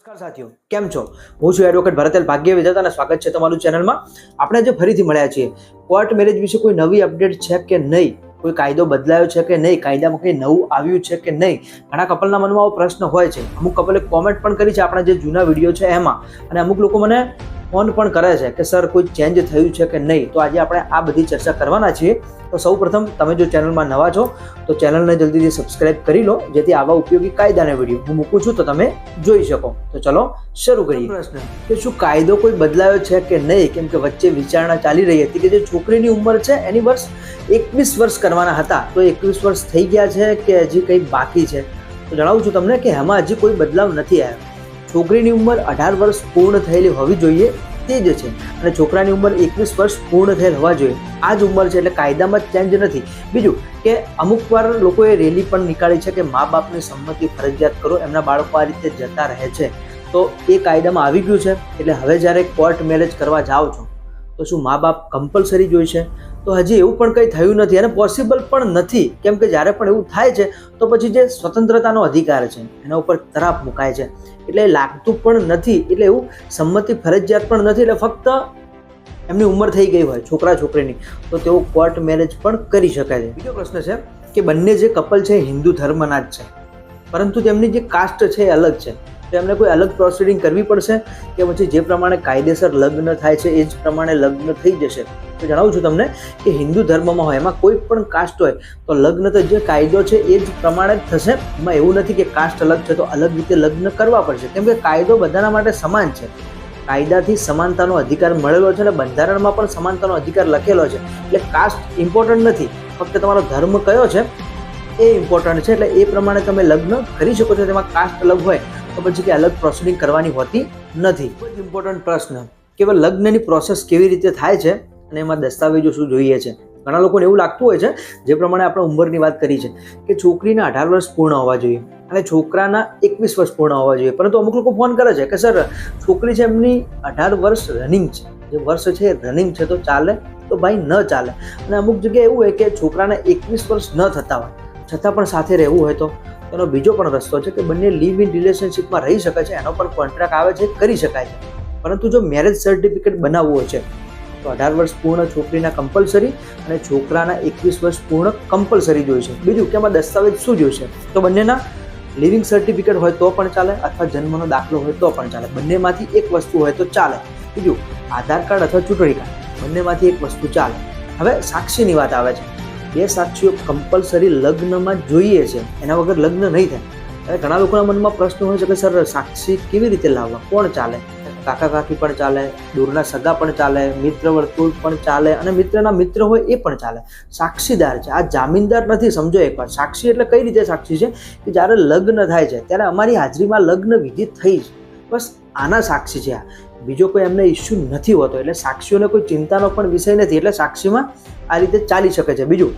નમસ્કાર સાથીઓ, કેમ છો? હું છું એડવોકેટ ભરતલ ભાગ્ય અને સ્વાગત છે તમારું ચેનલમાં આપણે આજે ફરીથી મળ્યા છીએ. કોર્ટ મેરેજ વિશે કોઈ નવી અપડેટ છે કે નહીં? કોઈ કાયદો બદલાયો છે કે નહીં? કાયદામાં કંઈ નવું આવ્યું છે કે નહીં? ઘણા કપલના મનમાં આવો પ્રશ્ન હોય છે. અમુક કપલે કોમેન્ટ પણ કરી છે આપણા જે જૂના વીડિયો છે એમાં. અને અમુક લોકો મને ફોન પણ કરે છે કે સર કોઈ ચેન્જ થયું છે કે નહીં? તો આજે આપણે આ બધી ચર્ચા કરવાના છીએ. તો સૌ પ્રથમ તમે જો ચેનલમાં નવા છો તો ચેનલને જલ્દીથી સબસ્ક્રાઇબ કરી લો જેથી આવા ઉપયોગી કાયદાના વીડિયો હું મૂકું છું તો તમે જોઈ શકો. તો ચલો શરૂ કરીએ. પ્રશ્ન? કે શું કાયદો કોઈ બદલાયો છે કે નહીં? કેમ કે વચ્ચે વિચારણા ચાલી રહી હતી કે જે છોકરીની ઉંમર છે એની વર્ષ એકવીસ વર્ષ કરવાના હતા. તો એકવીસ વર્ષ થઈ ગયા છે કે હજી કંઈ બાકી છે? તો જણાવું છું તમને કે એમાં હજી કોઈ બદલાવ નથી આવ્યો. છોકરીની ઉંમર અઢાર વર્ષ પૂર્ણ થયેલી હોવી જોઈએ. તે જ છે. અને છોકરાની ઉંમર એકવીસ વર્ષ પૂર્ણ થયેલ હોવા જોઈએ. આ જ ઉંમર છે એટલે કાયદામાં ચેન્જ નથી. બીજું કે અમુક વાર લોકોએ રેલી પણ નીકાળી છે કે મા બાપની સંમતિ ફરજિયાત કરો, એમના બાળકો આ રીતે જતા રહે છે. તો એ કાયદામાં આવી ગયું છે. એટલે હવે જ્યારે કોર્ટ મેરેજ કરવા જાઓ છો, તો શું મા બાપ કમ્પલસરી જોઈશે તો હજી એવું પણ કંઈ થયું નથી અને પોસિબલ પણ નથી. કેમ કે જ્યારે પણ એવું થાય છે, તો પછી જે સ્વતંત્રતાનો અધિકાર છે, એના ઉપર તરાપ મુકાય છે. એટલે લાગતું પણ નથી, એટલે એવું સંમતિ ફરજિયાત પણ નથી, એટલે ફક્ત એમની ઉંમર થઈ ગઈ હોય, છોકરા છોકરીની. તો તેઓ કોર્ટ મેરેજ પણ કરી શકાય છે. બીજો પ્રશ્ન છે કે બંને જે કપલ છે હિન્દુ ધર્મના જ છે. પરંતુ તેમની જે કાસ્ટ છે એ અલગ છે. એમને કોઈ અલગ પ્રોસિડિંગ કરવી પડશે કે પછી જે પ્રમાણે કાયદેસર લગ્ન થાય છે, એ જ પ્રમાણે લગ્ન થઈ જશે? તો જણાવું છું તમને કે હિન્દુ ધર્મમાં હોય, એમાં કોઈ પણ કાસ્ટ હોય, તો લગ્ન તો જે કાયદો છે, એ જ પ્રમાણે જ થશે. એમાં એવું નથી કે કાસ્ટ અલગ છે તો અલગ રીતે લગ્ન કરવા પડશે. કેમ કે કાયદો બધાના માટે સમાન છે. કાયદાથી સમાનતાનો અધિકાર મળેલો છે અને બંધારણમાં પણ સમાનતાનો અધિકાર લખેલો છે. એટલે કાસ્ટ ઇમ્પોર્ટન્ટ નથી. ફક્ત તમારો ધર્મ કયો છે, એ ઇમ્પોર્ટન્ટ છે. એટલે એ પ્રમાણે તમે લગ્ન કરી શકો છો. તેમાં કાસ્ટ અલગ હોય તો પછી કે અલગ પ્રોસિડિંગ કરવાની હોતી નથી. ખૂબ જ ઇમ્પોર્ટન્ટ પ્રશ્ન. કે લગ્નની પ્રોસેસ કેવી રીતે થાય છે અને એમાં દસ્તાવેજો શું જોઈએ છે? ઘણા લોકોને એવું લાગતું હોય છે, જે પ્રમાણે આપણે ઉંમરની વાત કરી છે, કે છોકરીના અઢાર વર્ષ પૂર્ણ હોવા જોઈએ અને છોકરાના એકવીસ વર્ષ પૂર્ણ હોવા જોઈએ. પરંતુ અમુક લોકો ફોન કરે છે કે, સર, છોકરી છે એમની અઢાર વર્ષ રનિંગ છે. જે વર્ષ છે રનિંગ છે તો ચાલે? તો ભાઈ ન ચાલે. અને અમુક જગ્યાએ એવું હોય કે છોકરાને એકવીસ વર્ષ ન થતા હોય. છતાં પણ સાથે રહેવું હોય તો? એનો બીજો પણ રસ્તો છે કે બંને લિવ ઇન રિલેશનશીપમાં રહી શકે છે, એનો પણ કોન્ટ્રાક્ટ આવે છે, કરી શકાય છે. પરંતુ જો મેરેજ સર્ટિફિકેટ બનાવવું છે, તો અઢાર વર્ષ પૂર્ણ, છોકરીના કમ્પલસરી અને છોકરાના એકવીસ વર્ષ પૂર્ણ કમ્પલસરી જોઈશે બીજું કે એમાં દસ્તાવેજ શું જોઈશે તો બંનેના લિવિંગ સર્ટિફિકેટ હોય તો પણ ચાલે અથવા જન્મનો દાખલો હોય તો પણ ચાલે. બંનેમાંથી એક વસ્તુ હોય તો ચાલે. બીજું, આધાર કાર્ડ અથવા ચૂંટણી કાર્ડ. બંનેમાંથી એક વસ્તુ ચાલે. હવે સાક્ષીની વાત આવે છે. બે સાક્ષીઓ કમ્પલસરી લગ્નમાં જોઈએ છે. એના વગર લગ્ન નહીં થાય. અને ઘણા લોકોના મનમાં પ્રશ્ન હોય છે કે, સર, સાક્ષી કેવી રીતે લાવવા? કોણ ચાલે? કાકા કાકી પણ ચાલે, દૂરના સગા પણ ચાલે મિત્ર વર્તુળ પણ ચાલે અને મિત્રના મિત્ર હોય એ પણ ચાલે. સાક્ષીદાર છે. આ જામીનદાર નથી, સમજો એકવાર સાક્ષી એટલે કઈ રીતે સાક્ષી છે? કે જ્યારે લગ્ન થાય છે, ત્યારે અમારી હાજરીમાં લગ્ન વિધિ થઈ છે. બસ આના સાક્ષી છે આ. બીજો કોઈ એમને ઇસ્યુ નથી હોતો, એટલે સાક્ષીઓને કોઈ ચિંતાનો પણ વિષય નથી, એટલે સાક્ષીમાં આ રીતે ચાલી શકે છે. બીજું,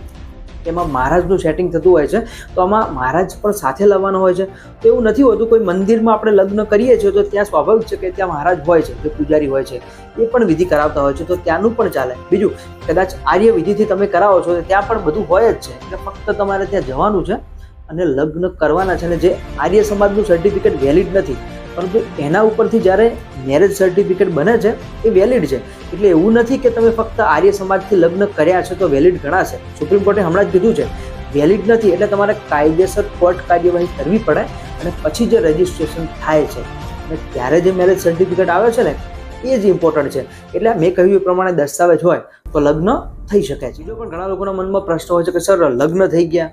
એમાં મહારાજનું સેટિંગ થતું હોય છે, તો આમાં મહારાજ પણ સાથે લાવવાનો હોય છે. તો એવું નથી હોતું, કોઈ મંદિરમાં આપણે લગ્ન કરીએ છીએ, તો ત્યાં સ્વાભાવિક છે કે ત્યાં મહારાજ હોય છે, જે પૂજારી હોય છે, એ પણ વિધિ કરાવતા હોય છે, તો ત્યાંનું પણ ચાલે. બીજું, કદાચ આર્ય વિધિથી તમે કરાવો છો ત્યાં પણ બધું હોય જ છે, એટલે ફક્ત તમારે ત્યાં જવાનું છે અને લગ્ન કરવાના છે, અને જે આર્ય સમાજનું સર્ટિફિકેટ વેલિડ નથી પરંતુ એના ઉપરથી જ્યારે મેરેજ સર્ટિફિકેટ બને છે, એ વેલિડ છે. એટલે એવું નથી કે તમે ફક્ત આર્ય સમાજથી લગ્ન કર્યા છે તો વેલિડ ગણાશે. સુપ્રીમ કોર્ટે હમણાં જ કીધું છે વેલિડ નથી એટલે તમારે કાયદેસર કોર્ટ કાર્યવાહી કરવી પડે અને પછી જે રજિસ્ટ્રેશન થાય છે, અને ત્યારે જે મેરેજ સર્ટિફિકેટ આવે છે ને, એ જ ઇમ્પોર્ટન્ટ છે. એટલે મેં કહ્યું એ પ્રમાણે દસ્તાવેજ હોય તો લગ્ન થઈ શકે છે. બીજો પણ ઘણા લોકોના મનમાં પ્રશ્ન હોય છે કે, સર, લગ્ન થઈ ગયા?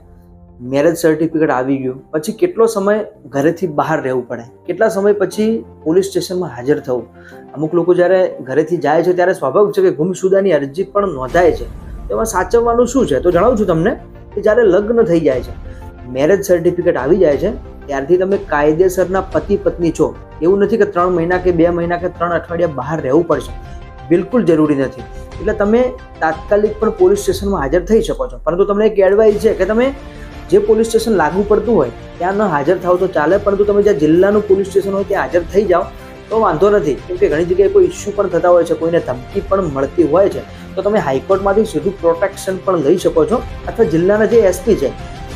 મેરેજ સર્ટિફિકેટ આવી ગયું. પછી કેટલો સમય ઘરેથી બહાર રહેવું પડે? કેટલા સમય પછી પોલીસ સ્ટેશનમાં હાજર થવું? અમુક લોકો જ્યારે ઘરેથી જાય છે ત્યારે સ્વાભાવિક છે કે ગુમસુદાની અરજી પણ નોંધાય છે. તેમાં સાચવવાનું શું છે? તો જણાવું છું તમને કે જ્યારે લગ્ન થઈ જાય છે મેરેજ સર્ટિફિકેટ આવી જાય છે, ત્યારથી તમે કાયદેસરના પતિ પત્ની છો. એવું નથી કે ત્રણ મહિના કે બે મહિના કે ત્રણ અઠવાડિયા બહાર રહેવું પડશે. બિલકુલ જરૂરી નથી. એટલે તમે તાત્કાલિક પણ પોલીસ સ્ટેશનમાં હાજર થઈ શકો છો. પરંતુ તમને એક એડવાઇસ છે કે તમે જે પોલીસ સ્ટેશન લાગુ પડતું હોય ત્યાં ન હાજર થાવ તો ચાલે, પરંતુ તમે જ્યાં જિલ્લાનું પોલીસ સ્ટેશન હોય ત્યાં હાજર થઈ જાઓ, તો વાંધો નથી. કેમ કે ઘણી જગ્યાએ કોઈ ઇસ્યુ પણ થતા હોય છે, કોઈને ધમકી પણ મળતી હોય છે. તો તમે હાઈકોર્ટમાંથી સીધું પ્રોટેક્શન પણ લઈ શકો છો, અથવા જિલ્લાના જે એસપી છે,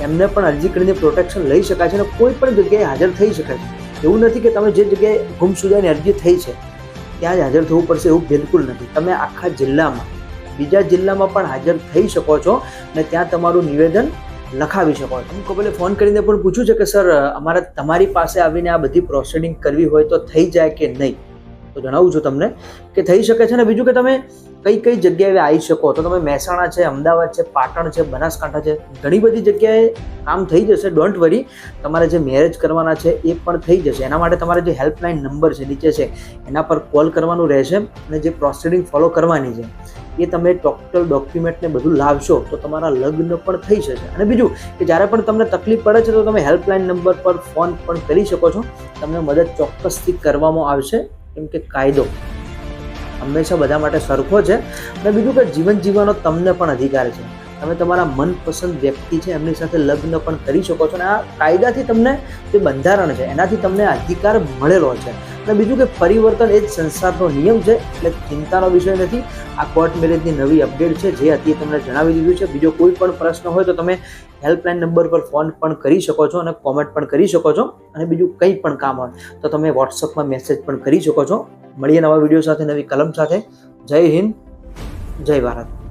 એમને પણ અરજી કરીને પ્રોટેક્શન લઈ શકાય છે અને કોઈ પણ જગ્યાએ હાજર થઈ શકાય છે. એવું નથી કે તમે જે જગ્યાએ ગુમસુદાની અરજી થઈ છે, ત્યાં જ હાજર થવું પડશે, એવું બિલકુલ નથી. તમે આખા જિલ્લામાં, બીજા જિલ્લામાં પણ હાજર થઈ શકો છો અને ત્યાં તમારું નિવેદન લખાવી શકો. હું કબલે ફોન કરીને પણ પૂછ્યું છે કે, સર, અમારે તમારી પાસે આવીને આ બધી પ્રોસિડિંગ કરવી હોય તો થઈ જાય કે નહીં? તો જણાવું છું તમને કે થઈ શકે છે ને. બીજું કે તમે કઈ કઈ જગ્યાએ આવી શકો. તો તમે મહેસાણા છે, અમદાવાદ છે, પાટણ છે, બનાસકાંઠા છે, ઘણી બધી જગ્યાએ કામ થઈ જશે. ડોન્ટ વરી તમારે જે મેરેજ કરવાના છે એ પણ થઈ જશે. એના માટે તમારે જે હેલ્પલાઇન નંબર છે, નીચે છે, એના પર કોલ કરવાનું રહેશે અને જે પ્રોસિડિંગ ફોલો કરવાની છે એ તમે ટોટલ ડોક્યુમેન્ટને બધું લાવશો તો તમારા લગ્ન પણ થઈ જશે અને બીજું કે જ્યારે પણ તમને તકલીફ પડે છે તો તમે હેલ્પલાઇન નંબર પર ફોન પણ કરી શકો છો. તમને મદદ ચોક્કસથી કરવામાં આવશે. કેમ કે કાયદો હંમેશા બધા માટે સરખો છે. અને બીજું કે જીવન જીવવાનો તમને પણ અધિકાર છે. તમે તમારા મનપસંદ વ્યક્તિ છે, એમની સાથે લગ્ન પણ કરી શકો છો. અને આ કાયદાથી તમને જે બંધારણ છે, એનાથી તમને અધિકાર મળેલો છે. અને બીજું કે પરિવર્તન એ જ સંસારનો નિયમ છે, એટલે ચિંતાનો વિષય નથી. આ કોર્ટ મેરેજની નવી અપડેટ છે, જે હતી તમને જણાવી દીધું છે. બીજો કોઈ પણ પ્રશ્ન હોય તો તમે હેલ્પલાઇન નંબર પર ફોન પણ કરી શકો છો અને કોમેન્ટ પણ કરી શકો છો. અને બીજું કંઈ પણ કામ હોય તો તમે વોટ્સઅપમાં મેસેજ પણ કરી શકો છો. મળીએ નવા વીડિયો સાથે, નવી કલમ સાથે. જય હિન્દ, જય ભારત.